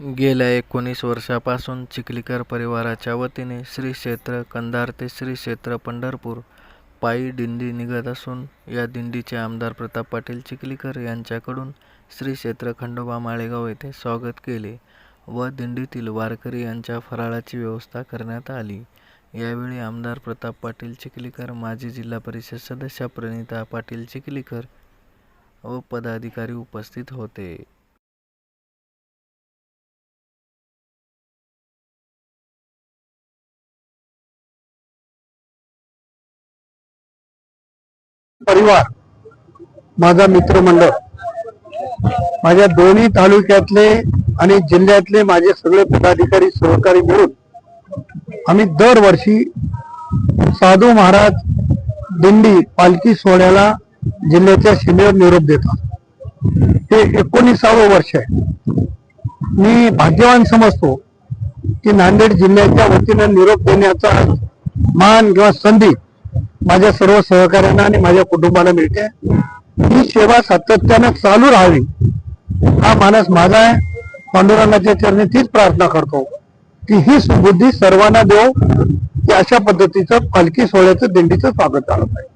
गेल्या एकोणीस वर्षापासून चिखलीकर परिवाराच्या वतीने श्री क्षेत्र कंधार ते श्री क्षेत्र पंढरपूर पायी दिंडी निघत असून या दिंडीचे आमदार प्रताप पाटील चिखलीकर यांच्याकडून श्री क्षेत्र खंडोबा माळेगाव येथे स्वागत केले व दिंडीतील वारकरी यांच्या फराळाची व्यवस्था करण्यात आली. यावेळी आमदार प्रताप पाटील चिखलीकर माजी जिल्हा परिषद सदस्या प्रणिता पाटील चिखलीकर व पदाधिकारी उपस्थित होते. परिवार माझा मित्रमंडळ माझ्या दोन्ही तालुक्यातले आणि जिल्ह्यातले माझे सगळे पदाधिकारी सहकारी मिळून आम्ही दरवर्षी साधू महाराज दिंडी पालखी सोहळ्याला जिल्ह्याच्या सीमेवर निरोप देतात. हे एकोणीसावं वर्ष आहे. मी भाग्यवान समजतो की नांदेड जिल्ह्याच्या वतीनं निरोप देण्याचा मान किंवा संधी माझ्या सर्व सहकार्यांना आणि माझ्या कुटुंबाला मिळते. ही सेवा सातत्यानं चालू राहावी. हा मानस माझा आहे. पांडुरंगाच्या चरणी तीच प्रार्थना करतो. की ही सुबुद्धी सर्वांना देव. की अशा पद्धतीचं पालखी सोहळ्याचं दिंडीचं स्वागत झालं पाहिजे